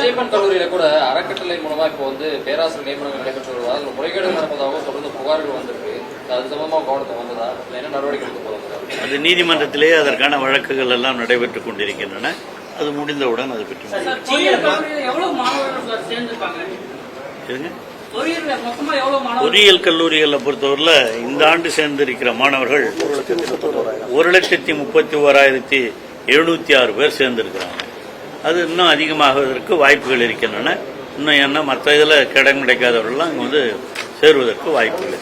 விஜயபன் கல்லூரியில கூட அறக்கட்டளை மூலமா இப்போ வந்து பேராசிரியர் நியமனங்கள் நடைபெற்று வருவதா அதுல முறைகேடு நடப்பதாகவும் தொடர்ந்து புகார்கள் வந்திருக்கு. அது சம்பந்தமா கவனத்துக்கு வந்ததா என்ன நடவடிக்கை எடுக்க போறாங்க? அது நீதிமன்றத்திலே அதற்கான வழக்குகள் எல்லாம் நடைபெற்றுக் கொண்டிருக்கின்றன. அது முடிந்தவுடன் அது பற்றி பொறியியல் கல்லூரியில எவ்வளவு மாணவர்கள் சார் சேர்ந்திருப்பாங்க? இருங்க. பொறியியல்ல மொத்தமா எவ்வளவு மாணவர்கள்? பொறியியல் கல்லூரிகளை பொறுத்தவரையில் இந்த ஆண்டு சேர்ந்திருக்கிற மாணவர்கள் ஒரு லட்சத்தி முப்பத்தி ஓராயிரத்தி எழுநூத்தி ஆறு பேர் சேர்ந்திருக்கிறாங்க. அது இன்னும் அதிகமாகுவதற்கு வாய்ப்புகள் இருக்கின்றன. இன்னும் என்ன மற்ற இதில் கிடம் கிடைக்காதவர்கள்லாம் அங்கே வந்து சேருவதற்கு வாய்ப்புகள்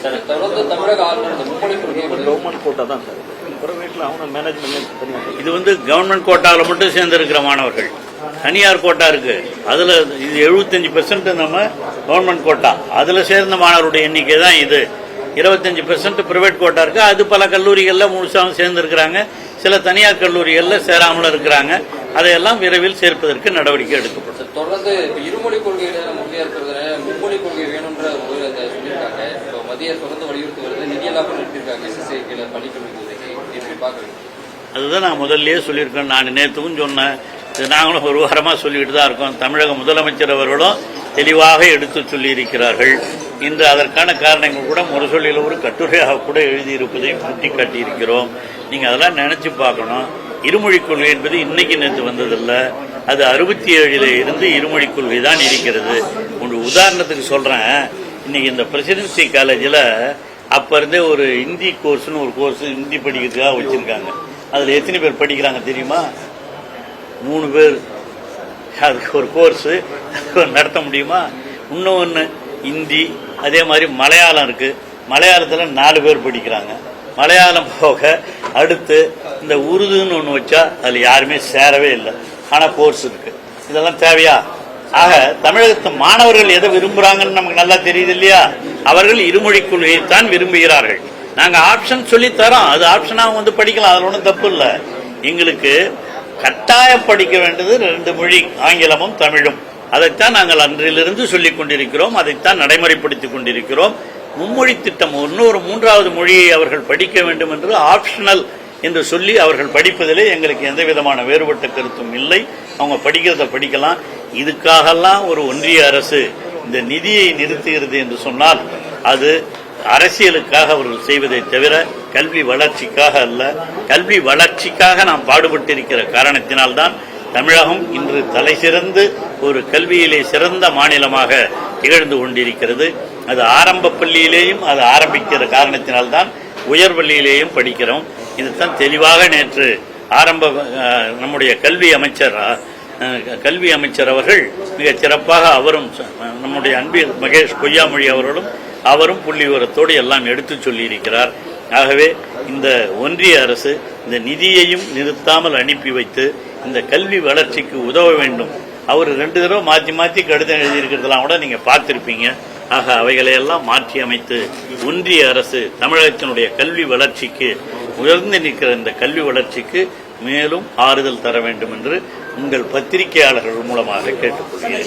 கவர்மெண்ட் கோட்டா தான் சார். பிரைவேட்ல அவங்க மேனேஜ்மெண்ட் தனியாக இது வந்து கவர்மெண்ட் கோட்டாவில் மட்டும் சேர்ந்திருக்கிற மாணவர்கள். தனியார் கோட்டா இருக்கு. அதுல இது எழுபத்தஞ்சு பெர்சன்ட் நம்ம கவர்மெண்ட் கோட்டா. அதுல சேர்ந்த மாணவருடைய எண்ணிக்கை தான் இது. இருபத்தஞ்சு பெர்சன்ட் பிரைவேட் கோட்டா இருக்கு. அது பல கல்லூரிகள்ல முழுசாவும் சேர்ந்திருக்கிறாங்க. சில தனியார் கல்லூரிகள்ல சேராமலும் இருக்கிறாங்க. அதையெல்லாம் விரைவில் சேர்ப்பதற்கு நடவடிக்கை எடுக்கப்படும். தொடர்ந்து இருமொழி கொள்கையில உறுதியா இருக்கிறதுனால மும்மொழி கொள்கை வேணும்ன்ற சொல்லியிருக்காங்க. இப்போ மத்திய தொடர்ந்து வலியுறுத்தி வருது. நிதியெல்லாம் எஸ்எஸ்ஐ கீழே பாக்குறீங்க அதுதான் நான் முதல்லயே சொல்லியிருக்கேன். நான் நேற்றுக்கும் சொன்னேன். இது நாங்களும் ஒரு வாரமாக சொல்லிட்டு தான் இருக்கோம். தமிழக முதலமைச்சர் அவர்களும் தெளிவாக எடுத்து சொல்லியிருக்கிறார்கள். இன்று அதற்கான காரணங்கள் கூட முரசொலியில் ஒரு கட்டுரையாக கூட எழுதியிருப்பதை சுட்டிக்காட்டியிருக்கிறோம். நீங்கள் அதெல்லாம் நினைச்சு பார்க்கணும். இருமொழிக் கொள்கை என்பது இன்னைக்கு நேற்று வந்ததில்ல. அது அறுபத்தி ஏழில் இருந்து இருமொழிக் கொள்கை தான் இருக்கிறது. ஒரு உதாரணத்துக்கு சொல்கிறேன் இன்னைக்கு இந்த பிரசிடென்சி காலேஜில் அப்போ இருந்தே ஒரு ஹிந்தி கோர்ஸ்னு ஒரு கோர்ஸ் ஹிந்தி படிக்கிறதுக்காக வச்சுருக்காங்க. அதில் எத்தனை பேர் படிக்கிறாங்க தெரியுமா? மூணு பேர். அதுக்கு ஒரு கோர்ஸு. நடத்த முடியுமா? இன்னொன்று ஹிந்தி. அதே மாதிரி மலையாளம் இருக்குது மலையாளத்தில் நாலு பேர் படிக்கிறாங்க. மலையாளம் போக அடுத்து இந்த உருதுன்னு ஒன்று வச்சா அதில் யாருமே சேரவே இல்லை. ஆனால் கோர்ஸ் இருக்கு. இதெல்லாம் தேவையா? ஆக தமிழகத்து மாணவர்கள் எதை விரும்புகிறாங்கன்னு நமக்கு நல்லா தெரியுது இல்லையா? அவர்கள் இருமொழி கொள்கையைத்தான் விரும்புகிறார்கள். நாங்கள் ஆப்ஷன் சொல்லி தரோம். அது ஆப்ஷனாக வந்து படிக்கலாம். அதில் ஒன்றும் தப்பு இல்லை. எங்களுக்கு கட்டாயம் படிக்க வேண்டியது ரெண்டு மொழி ஆங்கிலமும் தமிழும். அதைத்தான் நாங்கள் அன்றிலிருந்து சொல்லிக் கொண்டிருக்கிறோம். அதைத்தான் நடைமுறைப்படுத்திக் கொண்டிருக்கிறோம். மும்மொழி திட்டம் இன்னொரு மூன்றாவது மொழியை அவர்கள் படிக்க வேண்டும் என்று ஆப்ஷனல் என்று சொல்லி அவர்கள் படிப்பதிலே எங்களுக்கு எந்த விதமான வேறுபட்ட கருத்தும் இல்லை. அவங்க படிக்கிறத படிக்கலாம். இதுக்காகலாம் ஒரு ஒன்றிய அரசு இந்த நிதியை நிறுத்துகிறது என்று சொன்னால் அது அரசியலுக்காக அவர்கள் செய்வதை தவிர கல்வி வளர்ச்சிக்காக அல்ல. கல்வி வளர்ச்சிக்காக நாம் பாடுபட்டிருக்கிற காரணத்தினால்தான் தமிழகம் இன்று தலை சிறந்து ஒரு கல்வியிலே சிறந்த மாநிலமாக திகழ்ந்து கொண்டிருக்கிறது. அது ஆரம்ப பள்ளியிலேயும் அது ஆரம்பிக்கிற காரணத்தினால்தான் உயர் பள்ளியிலேயும் படிக்கிறோம். இதுதான் தெளிவாக நேற்று ஆரம்ப நம்முடைய கல்வி அமைச்சர் கல்வி அமைச்சர் அவர்கள் மிகச் சிறப்பாக அவரும் நம்முடைய அன்பில் மகேஷ் பொய்யாமொழி அவர்களும் அவரும் புள்ளி விவரத்தோடு எல்லாம் எடுத்து சொல்லியிருக்கிறார். ஆகவே இந்த ஒன்றிய அரசு இந்த நிதியையும் நிறுத்தாமல் அனுப்பி வைத்து இந்த கல்வி வளர்ச்சிக்கு உதவ வேண்டும். அவர் ரெண்டு தடவை மாற்றி மாற்றி கடிதம் எழுதியிருக்கிறதெல்லாம் கூட நீங்க பார்த்திருப்பீங்க. ஆக அவைகளையெல்லாம் மாற்றி அமைத்து ஒன்றிய அரசு தமிழகத்தினுடைய கல்வி வளர்ச்சிக்கு உயர்ந்து நிற்கிற இந்த கல்வி வளர்ச்சிக்கு மேலும் ஆறுதல் தர வேண்டும் என்று உங்கள் பத்திரிகையாளர்கள் மூலமாக கேட்டுக்கொள்கிறேன்.